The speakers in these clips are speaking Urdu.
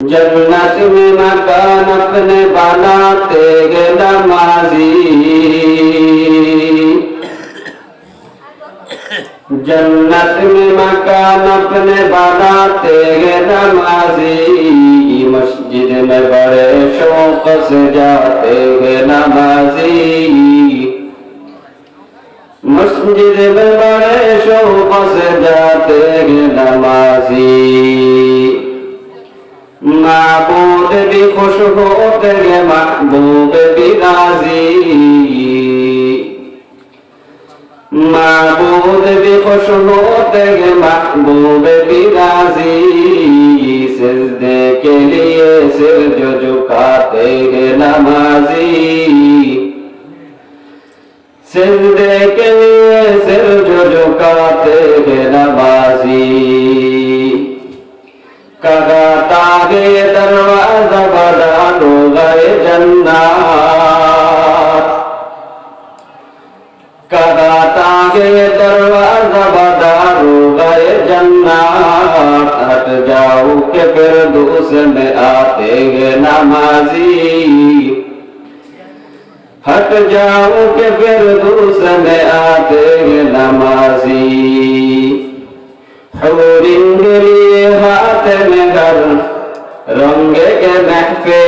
جنت میں مکان اپنے بناتے گے نمازی۔ جنت میں مکان اپنے بناتے گے نمازی، مسجد میں بڑے شوق سے جاتے گے نمازی۔ مسجد میں بڑے شوق سے جاتے گے نمازی۔ معبود بھی خوش ہوتے گے محبوب بھی راضی معبود بھی خوش ہوتے گے محبوب بھی راضی سجدے کے لیے سر جو جھکاتے گے نمازی سجدے کے لیے سر جو جھکاتے گے نمازی کگا تاگے دروازہ بدانو گئے جنات۔ کگا تاگے دروازہ بدانو گئے جنات۔ ہٹ جاؤ کہ پھر دوسرے میں آتے گے نمازی۔ ہٹ جاؤ کہ پھر دوسرے میں آتے گے نمازی۔ حورن لیے ہاتھ میں گھر، رنگ کے محفے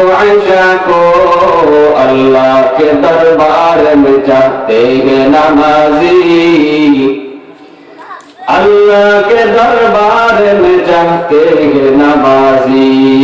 کو عشاء کو اللہ کے دربار میں چاہتے ہیں نمازی اللہ کے دربار میں چاہتے ہیں نمازی